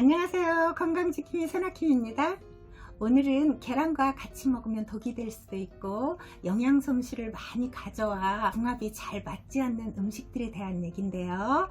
안녕하세요. 건강지킴이 세나킴입니다. 오늘은 계란과 같이 먹으면 독이 될 수도 있고 영양 솜씨를 많이 가져와 궁합이 잘 맞지 않는 음식들에 대한 얘기인데요.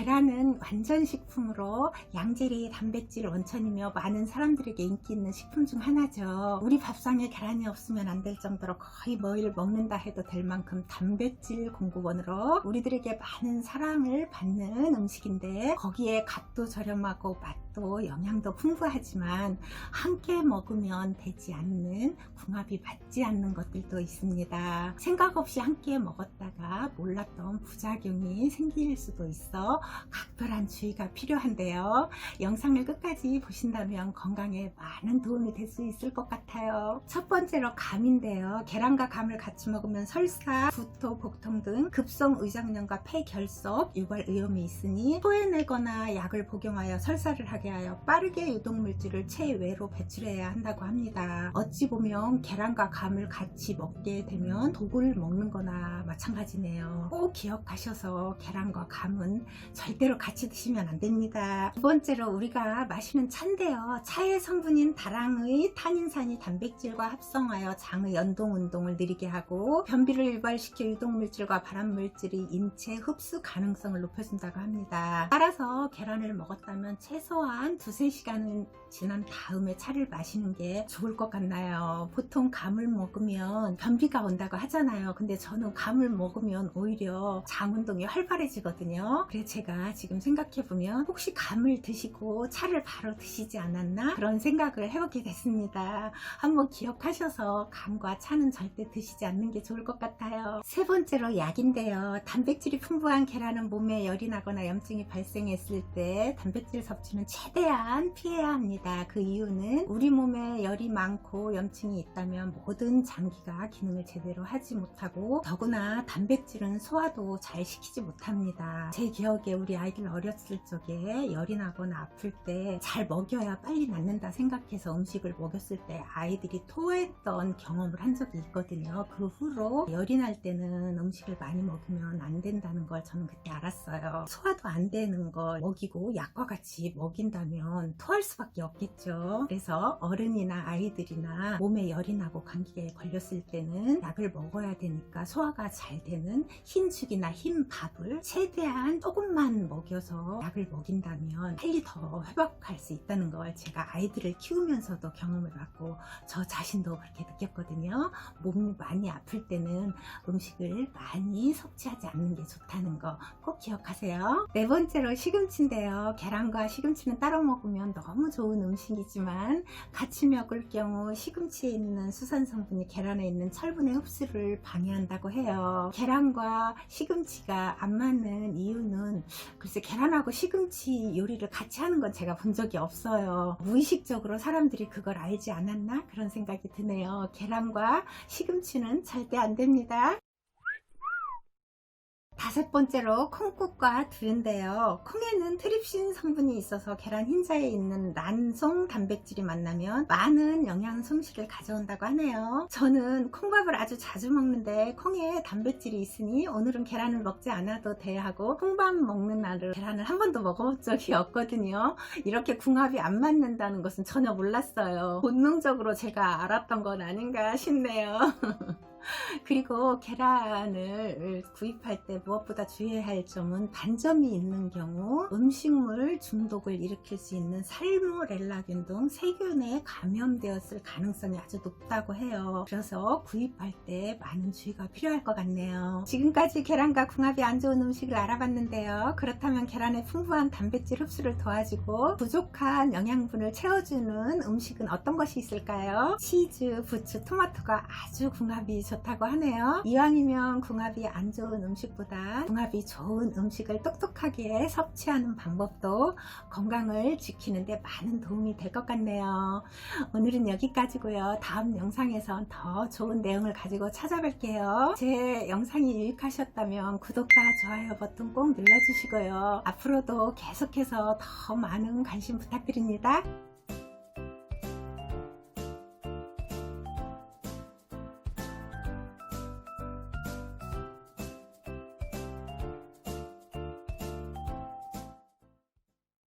계란은 완전 식품으로 양질의 단백질 원천이며 많은 사람들에게 인기 있는 식품 중 하나죠. 우리 밥상에 계란이 없으면 안 될 정도로 거의 매일 먹는다 해도 될 만큼 단백질 공급원으로 우리들에게 많은 사랑을 받는 음식인데 거기에 값도 저렴하고 맛도 영양도 풍부하지만 함께 먹으면 되지 않는 궁합이 맞지 않는 것들도 있습니다. 생각 없이 함께 먹었다가 몰랐던 부작용이 생길 수도 있어 각별한 주의가 필요한데요. 영상을 끝까지 보신다면 건강에 많은 도움이 될 수 있을 것 같아요. 첫 번째로 감인데요. 계란과 감을 같이 먹으면 설사, 구토, 복통 등 급성 의장염과 폐결석, 유발 위험이 있으니 토해내거나 약을 복용하여 설사를 하게 하여 빠르게 유독물질을 체외로 배출해야 한다고 합니다. 어찌 보면 계란과 감을 같이 먹게 되면 독을 먹는 거나 마찬가지네요. 꼭 기억하셔서 계란과 감은 절대로 같이 드시면 안 됩니다. 두 번째로 우리가 마시는 차인데요. 차의 성분인 다랑의 탄닌산이 단백질과 합성하여 장의 연동 운동을 느리게 하고 변비를 유발시켜 유독물질과 발암물질이 인체 흡수 가능성을 높여준다고 합니다. 따라서 계란을 먹었다면 최소한 두세 시간은 지난 다음에 차를 마시는 게 좋을 것 같나요? 보통 감을 먹으면 변비가 온다고 하잖아요. 근데 저는 감을 먹으면 오히려 장 운동이 활발해지거든요. 그래서 제가 지금 생각해보면 혹시 감을 드시고 차를 바로 드시지 않았나? 그런 생각을 해보게 됐습니다. 한번 기억하셔서 감과 차는 절대 드시지 않는 게 좋을 것 같아요. 세 번째로 약인데요. 단백질이 풍부한 계란은 몸에 열이 나거나 염증이 발생했을 때 단백질 섭취는 최 대한 피해야 합니다. 그 이유는 우리 몸에 열이 많고 염증이 있다면 모든 장기가 기능을 제대로 하지 못하고 더구나 단백질은 소화도 잘 시키지 못합니다. 제 기억에 우리 아이들 어렸을 적에 열이 나거나 아플 때 잘 먹여야 빨리 낫는다 생각해서 음식을 먹였을 때 아이들이 토했던 경험을 한 적이 있거든요. 그 후로 열이 날 때는 음식을 많이 먹으면 안 된다는 걸 저는 그때 알았어요. 소화도 안 되는 걸 먹이고 약과 같이 먹인 다면 토할 수밖에 없겠죠. 그래서 어른이나 아이들이나 몸에 열이 나고 감기에 걸렸을 때는 약을 먹어야 되니까 소화가 잘 되는 흰 죽이나 흰 밥을 최대한 조금만 먹여서 약을 먹인다면 빨리 더 회복할 수 있다는 걸 제가 아이들을 키우면서도 경험을 받고 저 자신도 그렇게 느꼈거든요. 몸이 많이 아플 때는 음식을 많이 섭취하지 않는 게 좋다는 거 꼭 기억하세요. 네 번째로 시금치인데요. 계란과 시금치는 따로 먹으면 너무 좋은 음식이지만 같이 먹을 경우 시금치에 있는 수산 성분이 계란에 있는 철분의 흡수를 방해한다고 해요. 계란과 시금치가 안 맞는 이유는 글쎄 계란하고 시금치 요리를 같이 하는 건 제가 본 적이 없어요. 무의식적으로 사람들이 그걸 알지 않았나 그런 생각이 드네요. 계란과 시금치는 절대 안 됩니다. 다섯 번째로 콩국과 두유인데요. 콩에는 트립신 성분이 있어서 계란 흰자에 있는 난송 단백질이 만나면 많은 영양 솜씨를 가져온다고 하네요. 저는 콩밥을 아주 자주 먹는데 콩에 단백질이 있으니 오늘은 계란을 먹지 않아도 돼 하고 콩밥 먹는 날을 계란을 한 번도 먹어본 적이 없거든요. 이렇게 궁합이 안 맞는다는 것은 전혀 몰랐어요. 본능적으로 제가 알았던 건 아닌가 싶네요. 그리고 계란을 구입할 때 무엇보다 주의해야 할 점은 반점이 있는 경우 음식물 중독을 일으킬 수 있는 살모렐라균 등 세균에 감염되었을 가능성이 아주 높다고 해요. 그래서 구입할 때 많은 주의가 필요할 것 같네요. 지금까지 계란과 궁합이 안 좋은 음식을 알아봤는데요. 그렇다면 계란의 풍부한 단백질 흡수를 도와주고 부족한 영양분을 채워주는 음식은 어떤 것이 있을까요? 치즈, 부추, 토마토가 아주 궁합이 좋다고 하네요. 이왕이면 궁합이 안 좋은 음식보다 궁합이 좋은 음식을 똑똑하게 섭취하는 방법도 건강을 지키는데 많은 도움이 될 것 같네요. 오늘은 여기까지고요. 다음 영상에선 더 좋은 내용을 가지고 찾아뵐게요. 제 영상이 유익하셨다면 구독과 좋아요 버튼 꼭 눌러주시고요. 앞으로도 계속해서 더 많은 관심 부탁드립니다.